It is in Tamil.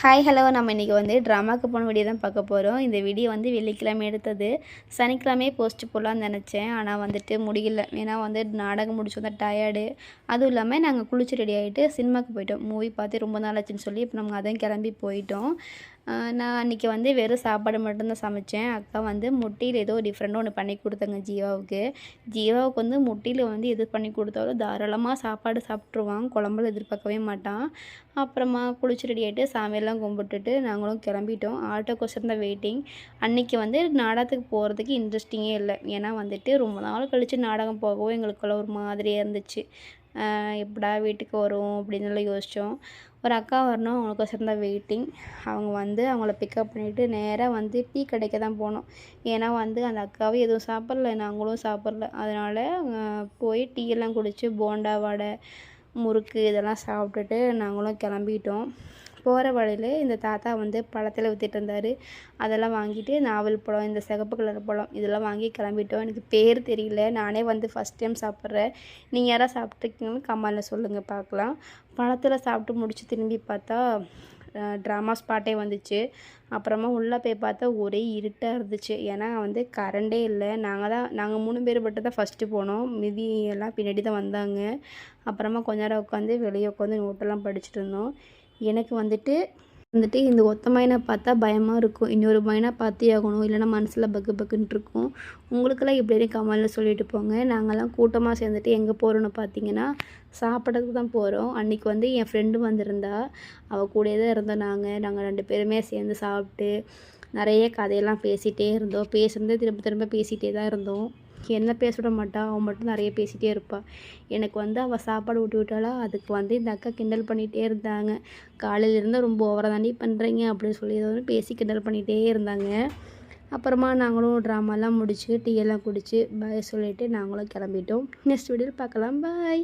ஹாய் ஹலோ நம்ம இன்றைக்கி வந்து ட்ராமாவுக்கு போன வீடியோ தான் பார்க்க போகிறோம் இந்த வீடியோ வந்து வெள்ளிக்கிழமை எடுத்தது. சனிக்கிழமையே போஸ்ட் போடலான்னு நினச்சேன். ஆனால் வந்துட்டு முடியல. ஏன்னா வந்து நாடகம் முடிச்சு வந்தால் டயர்டு அதுவும் இல்லாமல் நாங்கள் குளிச்சு ரெடி ஆகிட்டு சினிமாவுக்கு போயிட்டோம். மூவி பார்த்து ரொம்ப நாள் ஆச்சுன்னு சொல்லி இப்போ நம்ம அதையும் கிளம்பி போயிட்டோம். நான் அன்றைக்கி வந்து வெறும் சாப்பாடு மட்டும்தான் சமைச்சேன். அக்கா வந்து முட்டையில் ஏதோ டிஃப்ரெண்ட்டாக ஒன்று பண்ணி கொடுத்தாங்க ஜீவாவுக்கு. ஜீவாவுக்கு வந்து முட்டையில் வந்து எது பண்ணி கொடுத்தாலும் தாராளமாக சாப்பாடு சாப்பிட்ருவான் குழம்புல எதிர்பார்க்கவே மாட்டான். அப்புறமா குளிச்சு ரெடி ஆகிட்டு சாமியெல்லாம் கும்பிட்டுட்டு நாங்களும் கிளம்பிட்டோம். ஆட்டோக்கோசரம் தான் வெயிட்டிங் அன்றைக்கி வந்து நாடகத்துக்கு போகிறதுக்கு இன்ட்ரெஸ்டிங்கே இல்லை. ஏன்னா வந்துட்டு ரொம்ப நாள் கழித்து நாடகம் போகவும் எங்களுக்குள்ள ஒரு மாதிரியாக இருந்துச்சு. எப்படா வீட்டுக்கு வரும் அப்படின்னு சொல்லி யோசித்தோம் ஒரு அக்கா வரணும் அவங்களுக்கோசரம் தான் வெயிட்டிங் அவங்க வந்து அவங்கள பிக்கப் பண்ணிவிட்டு நேராக வந்து டீ கடைக்கு தான் போனோம். ஏன்னா வந்து அந்த அக்காவும் எதுவும் சாப்பிட்ல நாங்களும் சாப்பிட்ல. அதனால் போய் டீயெல்லாம் குடித்து போண்டா வடை முறுக்கு இதெல்லாம் சாப்பிட்டுட்டு நாங்களும் கிளம்பிட்டோம். போகிற வழியில் இந்த தாத்தா வந்து பழத்தில் விற்றுட்டு இருந்தார். அதெல்லாம் வாங்கிட்டு நாவல் பழம் இந்த சிகப்பு கலர் பழம் இதெல்லாம் வாங்கி கிளம்பிட்டோம். எனக்கு பேர் தெரியல. நானே வந்து ஃபஸ்ட் டைம் சாப்பிட்றேன். நீங்கள் யாராவது சாப்பிட்ருக்கீங்கன்னு கமெண்டில் சொல்லுங்கள் பார்க்கலாம். பழத்தில் சாப்பிட்டு முடிச்சு திரும்பி பார்த்தா ட்ராமா ஸ்பாட்டே வந்துச்சு. அப்புறமா உள்ளே போய் பார்த்தா ஒரே இருட்டாக இருந்துச்சு. ஏன்னா வந்து கரண்டே இல்லை. நாங்கள் தான் நாங்கள் மூணு பேர் மட்டும் தான் ஃபஸ்ட்டு போனோம். மிதி எல்லாம் பின்னாடி தான் வந்தாங்க. அப்புறமா கொஞ்ச நேரம் உட்காந்து வெளியே உட்காந்து நோட்டெல்லாம் படிச்சுட்டு இருந்தோம். எனக்கு வந்துட்டு வந்துட்டு இந்த ஒத்த மைனா பார்த்தா பயமாக இருக்கும். இன்னொரு மைனாக பார்த்தே ஆகணும். இல்லைன்னா மனசில் பக்கு பக்குன்ட்டு இருக்கும். உங்களுக்கெல்லாம் இப்படின்னு கமலில் சொல்லிட்டு போங்க. நாங்கள்லாம் கூட்டமாக சேர்ந்துட்டு எங்கே போகிறோன்னு பார்த்தீங்கன்னா சாப்பிட்றதுக்கு தான் போகிறோம் அன்றைக்கி வந்து என் ஃப்ரெண்டு வந்திருந்தா. அவள் கூடயே தான் இருந்தோம் நாங்கள் நாங்கள் ரெண்டு பேருமே சேர்ந்து சாப்பிட்டு நிறைய கதையெல்லாம் பேசிகிட்டே இருந்தோம். பேசுகிறதே திரும்ப திரும்ப பேசிகிட்டே தான் இருந்தோம். என்ன பேச விட மாட்டா? அவன் மட்டும் நிறைய பேசிகிட்டே இருப்பாள் எனக்கு வந்து அவள் சாப்பாடு ஊட்டி விட்டாளா? அதுக்கு வந்து இந்த அக்கா கிண்டல் பண்ணிகிட்டே இருந்தாங்க. காலையிலேருந்து ரொம்ப ஓவராக தாண்டி பண்ணுறீங்க அப்படின்னு சொல்லி ஏதோ பேசி கிண்டல் பண்ணிகிட்டே இருந்தாங்க. அப்புறமா நாங்களும் ட்ராமாலாம் முடிச்சு டீ எல்லாம் குடிச்சு பாய் சொல்லிவிட்டு நாங்களும் கிளம்பிட்டோம். நெக்ஸ்ட் வீடியோவில் பார்க்கலாம். பாய்